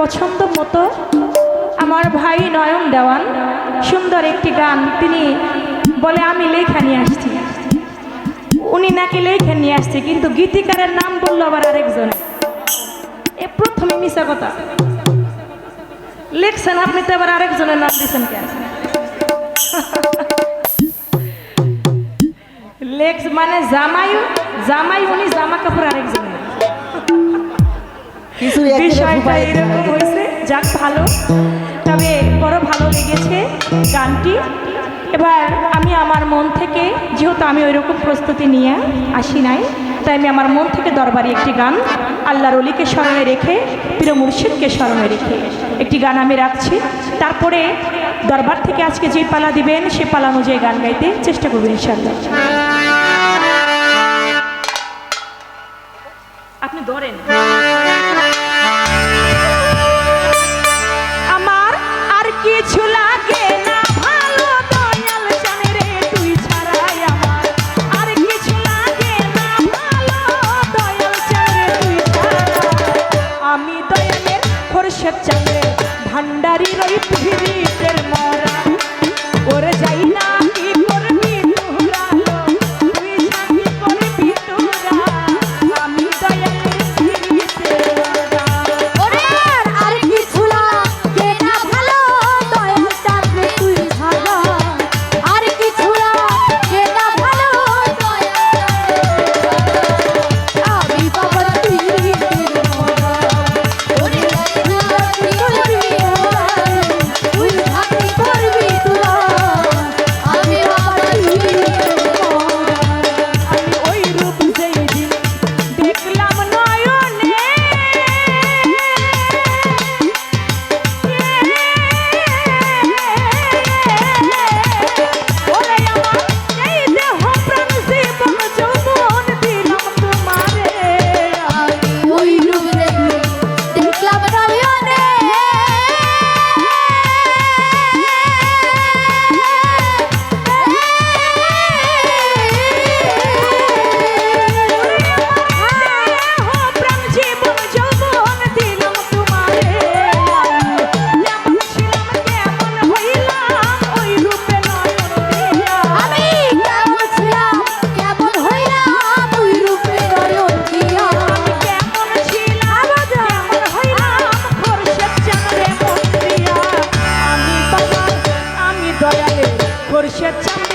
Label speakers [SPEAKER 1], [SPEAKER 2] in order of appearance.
[SPEAKER 1] পছন্দ মতো আমার ভাই নয়ন দেওয়ান। সুন্দর একটি গান তিনি বলে, আমি লেখা নিয়ে আসছি। উনি নাকি লেখা নিয়ে আসছে, কিন্তু গীতিকারের নাম বলল আবার আরেকজন। এ প্রথমে মিশা কথা। লিখছেন আপনি তো আবার আরেকজনের নাম দিচ্ছেন কেন? লেক্স মানে জামাই জামাই উনি জামা কাপড় আরেকজনের। বিষয়টা এরকম হয়েছে যাক ভালো। তবে বড় ভালো লেগেছে গানটি। এবার আমি আমার মন থেকে যেহেতু আমি ওই রকম প্রস্তুতি নিয়ে আসি নাই তাই আমি আমার মন থেকে দরবারি একটি গান আল্লাহর অলিকে স্মরণে রেখে প্রিয় মুর্শিদকে স্মরণে রেখে একটি গান আমি রাখছি। তারপরে দরবার থেকে আজকে যে পালা দিবেন সে পালা অনুযায়ী গান গাইতে চেষ্টা করবেন ইনশাল্লাহ আপনি ধরেন। কিছু দয়ালে করছে চাপ